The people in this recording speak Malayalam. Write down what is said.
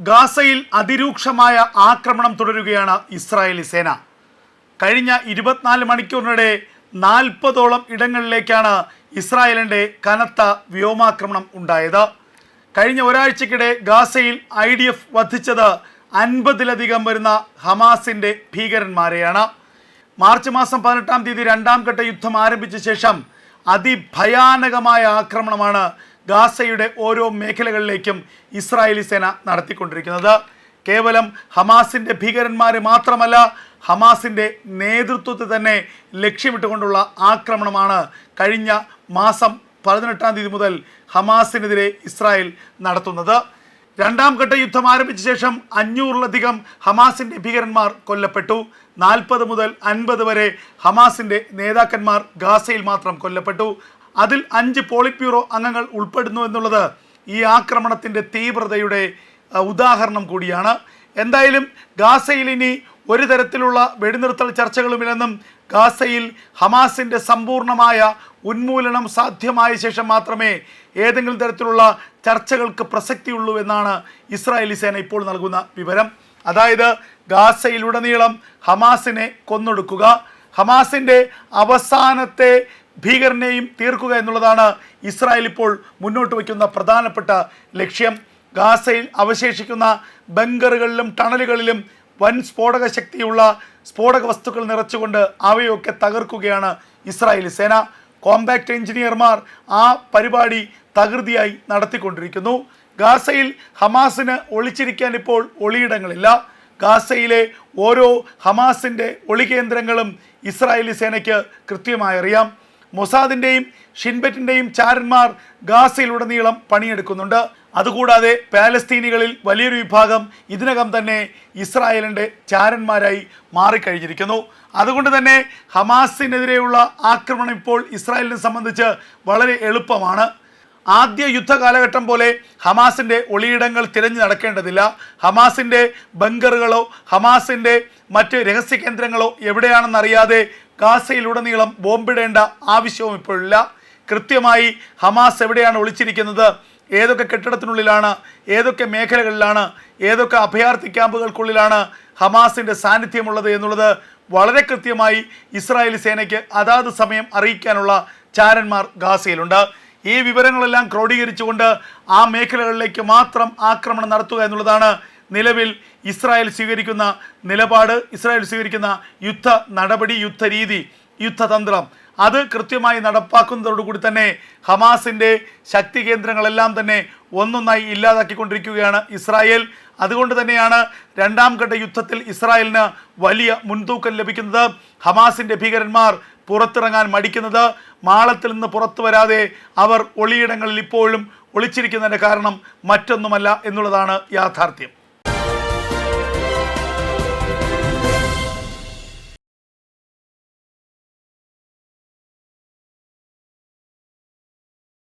ഗാസയിൽ അതിരൂക്ഷമായ ആക്രമണം തുടരുകയാണ് ഇസ്രായേലി സേന. കഴിഞ്ഞ ഇരുപത്തിനാല് മണിക്കൂറിനിടെ നാൽപ്പതോളം ഇടങ്ങളിലേക്കാണ് ഇസ്രായേലിന്റെ കനത്ത വ്യോമാക്രമണം ഉണ്ടായത്. കഴിഞ്ഞ ഒരാഴ്ചക്കിടെ ഗാസയിൽ ഐ ഡി എഫ് വധിച്ചത് അൻപതിലധികം വരുന്ന ഹമാസിന്റെ ഭീകരന്മാരെയാണ്. മാർച്ച് മാസം പതിനെട്ടാം തീയതി രണ്ടാം ഘട്ട യുദ്ധം ആരംഭിച്ച ശേഷം അതിഭയാനകമായ ആക്രമണമാണ് ഗാസയുടെ ഓരോ മേഖലകളിലേക്കും ഇസ്രായേലി സേന നടത്തിക്കൊണ്ടിരിക്കുന്നത്. കേവലം ഹമാസിന്റെ ഭീകരന്മാരെ മാത്രമല്ല ഹമാസിന്റെ നേതൃത്വത്തെ തന്നെ ലക്ഷ്യമിട്ടുകൊണ്ടുള്ള ആക്രമണമാണ് കഴിഞ്ഞ മാസം പതിനെട്ടാം തീയതി മുതൽ ഹമാസിനെതിരെ ഇസ്രായേൽ നടത്തുന്നത്. രണ്ടാം ഘട്ട യുദ്ധം ആരംഭിച്ച ശേഷം അഞ്ഞൂറിലധികം ഹമാസിന്റെ ഭീകരന്മാർ കൊല്ലപ്പെട്ടു. നാൽപ്പത് മുതൽ അൻപത് വരെ ഹമാസിന്റെ നേതാക്കന്മാർ ഗാസയിൽ മാത്രം കൊല്ലപ്പെട്ടു. അതിൽ അഞ്ച് പോളിറ്റ് ബ്യൂറോ അംഗങ്ങൾ ഉൾപ്പെടുന്നു എന്നുള്ളത് ഈ ആക്രമണത്തിന്റെ തീവ്രതയുടെ ഉദാഹരണം കൂടിയാണ്. എന്തായാലും ഗാസയിൽ ഇനി ഒരു തരത്തിലുള്ള വെടിനിർത്തൽ ചർച്ചകളുമില്ലെന്നും ഗാസയിൽ ഹമാസിന്റെ സമ്പൂർണമായ ഉന്മൂലനം സാധ്യമായ ശേഷം മാത്രമേ ഏതെങ്കിലും തരത്തിലുള്ള ചർച്ചകൾക്ക് പ്രസക്തിയുള്ളൂ എന്നാണ് ഇസ്രായേലി സേന ഇപ്പോൾ നൽകുന്ന വിവരം. അതായത് ഗാസയിലുടനീളം ഹമാസിനെ കൊന്നൊടുക്കുക ഹമാസിന്റെ അവസാനത്തെ ഭീകരനെയും തീർക്കുക എന്നുള്ളതാണ് ഇസ്രായേൽ ഇപ്പോൾ മുന്നോട്ട് വയ്ക്കുന്ന പ്രധാനപ്പെട്ട ലക്ഷ്യം. ഗാസയിൽ അവശേഷിക്കുന്ന ബങ്കറുകളിലും ടണലുകളിലും വൻ സ്ഫോടക ശക്തിയുള്ള സ്ഫോടക വസ്തുക്കൾ നിറച്ചുകൊണ്ട് അവയൊക്കെ തകർക്കുകയാണ് ഇസ്രായേലി സേന. കോമ്പാക്ട് എഞ്ചിനീയർമാർ ആ പരിപാടി തകൃതിയായി നടത്തിക്കൊണ്ടിരിക്കുന്നു. ഗാസയിൽ ഹമാസിന് ഒളിച്ചിരിക്കാൻ ഇപ്പോൾ ഒളിയിടങ്ങളില്ല. ഗാസയിലെ ഓരോ ഹമാസിന്റെ ഒളികേന്ദ്രങ്ങളും ഇസ്രായേലി സേനയ്ക്ക് കൃത്യമായി അറിയാം. മൊസാദിന്റെയും ഷിൻബറ്റിന്റെയും ചാരന്മാർ ഗാസയിലുടനീളം പണിയെടുക്കുന്നുണ്ട്. അതുകൂടാതെ പാലസ്തീനികളിൽ വലിയൊരു വിഭാഗം ഇതിനകം തന്നെ ഇസ്രായേലിന്റെ ചാരന്മാരായി മാറിക്കഴിഞ്ഞിരിക്കുന്നു. അതുകൊണ്ട് തന്നെ ഹമാസിനെതിരെയുള്ള ആക്രമണം ഇപ്പോൾ ഇസ്രായേലിനെ സംബന്ധിച്ച് വളരെ എളുപ്പമാണ്. ആദ്യ യുദ്ധ കാലഘട്ടം പോലെ ഹമാസിന്റെ ഒളിയിടങ്ങൾ തിരഞ്ഞു നടക്കേണ്ടതില്ല. ഹമാസിന്റെ ബങ്കറുകളോ ഹമാസിന്റെ മറ്റ് രഹസ്യ കേന്ദ്രങ്ങളോ എവിടെയാണെന്നറിയാതെ ഗാസയിലുടനീളം ബോംബിടേണ്ട ആവശ്യവും ഇപ്പോഴില്ല. കൃത്യമായി ഹമാസ് എവിടെയാണ് ഒളിച്ചിരിക്കുന്നത്? ഏതൊക്കെ കെട്ടിടത്തിനുള്ളിലാണ് ഏതൊക്കെ മേഖലകളിലാണ് ഏതൊക്കെ അഭയാർത്ഥി ക്യാമ്പുകൾക്കുള്ളിലാണ് ഹമാസിന്റെ സാന്നിധ്യമുള്ളത് എന്നുള്ളത് വളരെ കൃത്യമായി ഇസ്രായേലി സേനയ്ക്ക് അതാത് സമയം അറിയിക്കാനുള്ള ചാരന്മാർ ഗാസയിലുണ്ട്. ഈ വിവരങ്ങളെല്ലാം ക്രോഡീകരിച്ചുകൊണ്ട് ആ മേഖലകളിലേക്ക് മാത്രം ആക്രമണം നടത്തുക എന്നുള്ളതാണ് നിലവിൽ ഇസ്രായേൽ സ്വീകരിക്കുന്ന നിലപാട് ഇസ്രായേൽ സ്വീകരിക്കുന്ന യുദ്ധ നടപടി യുദ്ധരീതി യുദ്ധതന്ത്രം. അത് കൃത്യമായി നടപ്പാക്കുന്നതോടുകൂടി തന്നെ ഹമാസിന്റെ ശക്തി കേന്ദ്രങ്ങളെല്ലാം തന്നെ ഒന്നൊന്നായി ഇല്ലാതാക്കിക്കൊണ്ടിരിക്കുകയാണ് ഇസ്രായേൽ. അതുകൊണ്ട് തന്നെയാണ് രണ്ടാം ഘട്ട യുദ്ധത്തിൽ ഇസ്രായേലിന് വലിയ മുൻതൂക്കം ലഭിക്കുന്നത്. ഹമാസിന്റെ ഭീകരന്മാർ പുറത്തിറങ്ങാൻ മടിക്കുന്നത്. മാളത്തിൽ നിന്ന് പുറത്തു വരാതെ അവർ ഒളിയിടങ്ങളിൽ ഇപ്പോഴും ഒളിച്ചിരിക്കുന്നതിന്റെ കാരണം മറ്റൊന്നുമല്ല എന്നുള്ളതാണ് യാഥാർത്ഥ്യം.